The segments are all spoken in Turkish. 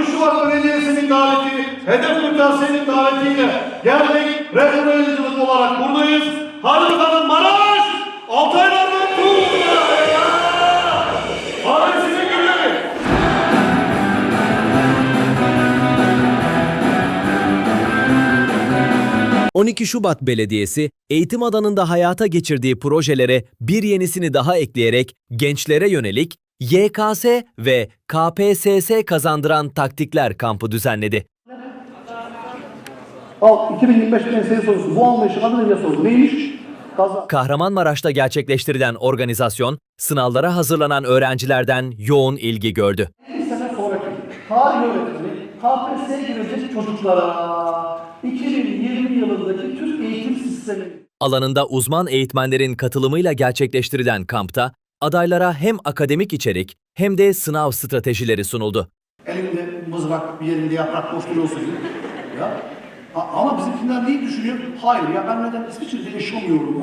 12 Şubat Belediyesi'nin daveti, Hedef Kırtasiye'nin davetiyle geldik. Yayıncılık olarak buradayız. Hadi bakalım Maraş! Günleri! – 12 Şubat Belediyesi, eğitim alanında hayata geçirdiği projelere bir yenisini daha ekleyerek gençlere yönelik YKS ve KPSS kazandıran taktikler kampı düzenledi. Al 2025 mesleği sorusu. Bu anlayışın adı ne sordu. Neymiş? Kaza. Kahramanmaraş'ta gerçekleştirilen organizasyon, sınavlara hazırlanan öğrencilerden yoğun ilgi gördü. Bir sene sonraki tarih öğretmeni KPSS'ye girecek çocuklara 2020 yılındaki Türk eğitim sistemi Alanında uzman eğitmenlerin katılımıyla gerçekleştirilen kampta, adaylara hem akademik içerik hem de sınav stratejileri sunuldu. elinde mızrak bir yerinde yaprak boş gibi. Ya. Ama bizimkiler neyi düşünüyor? Hayır ya ben neden İsviçre'de yaşamıyorum.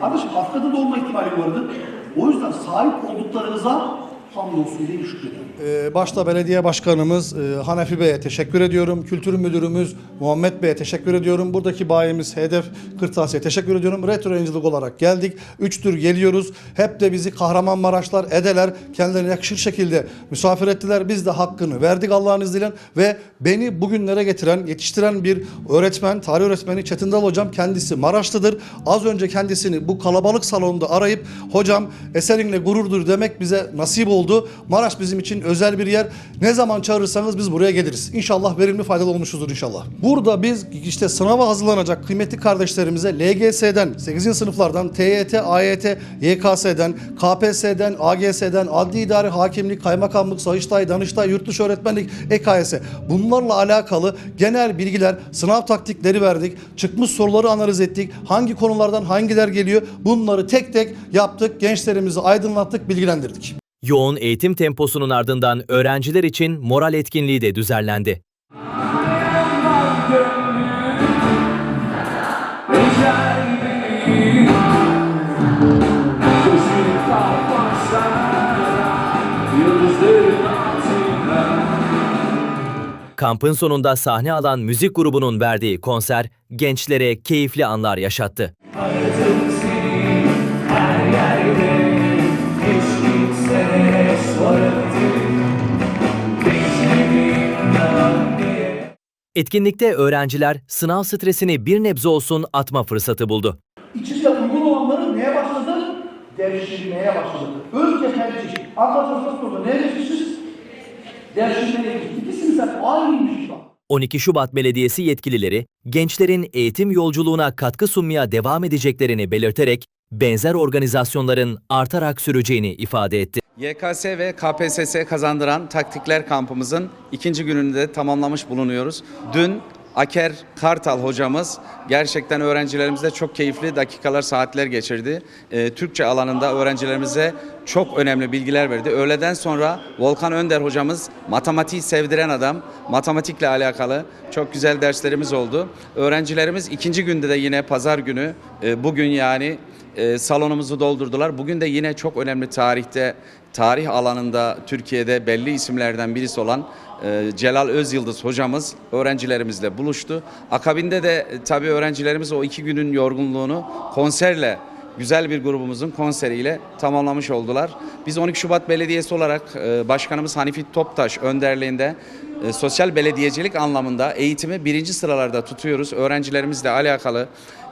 Kardeşim Afrika'da da olma ihtimali vardı. O yüzden sahip olduklarınıza hamdolsun diye şükrediyorum. Ee, Başta belediye başkanımız e, Hanefi Bey'e teşekkür ediyorum. Kültür müdürümüz Muhammed Bey'e teşekkür ediyorum. Buradaki bayimiz Hedef Kırtasiye teşekkür ediyorum. Retro yayıncılık olarak geldik. Üç tür geliyoruz. Hep de bizi Kahramanmaraşlar, Edeler kendilerine yakışır şekilde misafir ettiler. Biz de hakkını verdik Allah'ın izniyle ve beni bugünlere getiren, yetiştiren bir öğretmen, tarih öğretmeni Çetin Dal hocam kendisi Maraşlıdır. Az önce kendisini bu kalabalık salonda arayıp hocam eserinle gururdur demek bize nasip oldu. Maraş bizim için özel bir yer. Ne zaman çağırırsanız biz buraya geliriz. İnşallah verimli faydalı olmuşuzdur inşallah. Burada biz işte sınava hazırlanacak kıymetli kardeşlerimize LGS'den, 8. sınıflardan, TYT, AYT, YKS'den, KPSS'den, AGS'den, adli idare, hakimlik, kaymakamlık, sayıştay, danıştay, yurtdışı öğretmenlik, EKS bunlarla alakalı genel bilgiler, sınav taktikleri verdik. Çıkmış soruları analiz ettik. Hangi konulardan hangiler geliyor bunları tek tek yaptık. Gençlerimizi aydınlattık, bilgilendirdik. Yoğun eğitim temposunun ardından öğrenciler için moral etkinliği de düzenlendi. Kampın sonunda sahne alan müzik grubunun verdiği konser gençlere keyifli anlar yaşattı. Etkinlikte öğrenciler sınav stresini bir nebze olsun atma fırsatı buldu. İçinde uygun olanları neye başladı? Devşirmeye başladı. Önce tercih. Arkadaşlar sordu. Ne devşirsiniz? Devşirmeye sen aynıymış bak. 12 Şubat Belediyesi yetkilileri gençlerin eğitim yolculuğuna katkı sunmaya devam edeceklerini belirterek benzer organizasyonların artarak süreceğini ifade etti. YKS ve KPSS kazandıran taktikler kampımızın ikinci gününü de tamamlamış bulunuyoruz. Dün Aker Kartal hocamız gerçekten öğrencilerimizle çok keyifli dakikalar, saatler geçirdi. Ee, Türkçe alanında öğrencilerimize çok önemli bilgiler verdi. Öğleden sonra Volkan Önder hocamız matematiği sevdiren adam, matematikle alakalı çok güzel derslerimiz oldu. Öğrencilerimiz ikinci günde de yine pazar günü, e, bugün yani e, salonumuzu doldurdular. Bugün de yine çok önemli tarihte, tarih alanında Türkiye'de belli isimlerden birisi olan e, Celal Özyıldız hocamız öğrencilerimizle buluştu. Akabinde de e, tabii öğrencilerimiz o iki günün yorgunluğunu konserle güzel bir grubumuzun konseriyle tamamlamış oldular. Biz 12 Şubat Belediyesi olarak e, Başkanımız Hanifi Toptaş önderliğinde e, sosyal belediyecilik anlamında eğitimi birinci sıralarda tutuyoruz. Öğrencilerimizle alakalı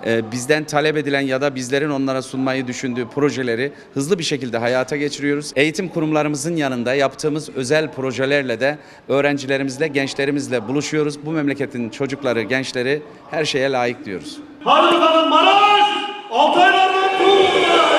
e, bizden talep edilen ya da bizlerin onlara sunmayı düşündüğü projeleri hızlı bir şekilde hayata geçiriyoruz. Eğitim kurumlarımızın yanında yaptığımız özel projelerle de öğrencilerimizle, gençlerimizle buluşuyoruz. Bu memleketin çocukları, gençleri her şeye layık diyoruz. Hadi bakalım Maraş! Altaylardan Hallelujah!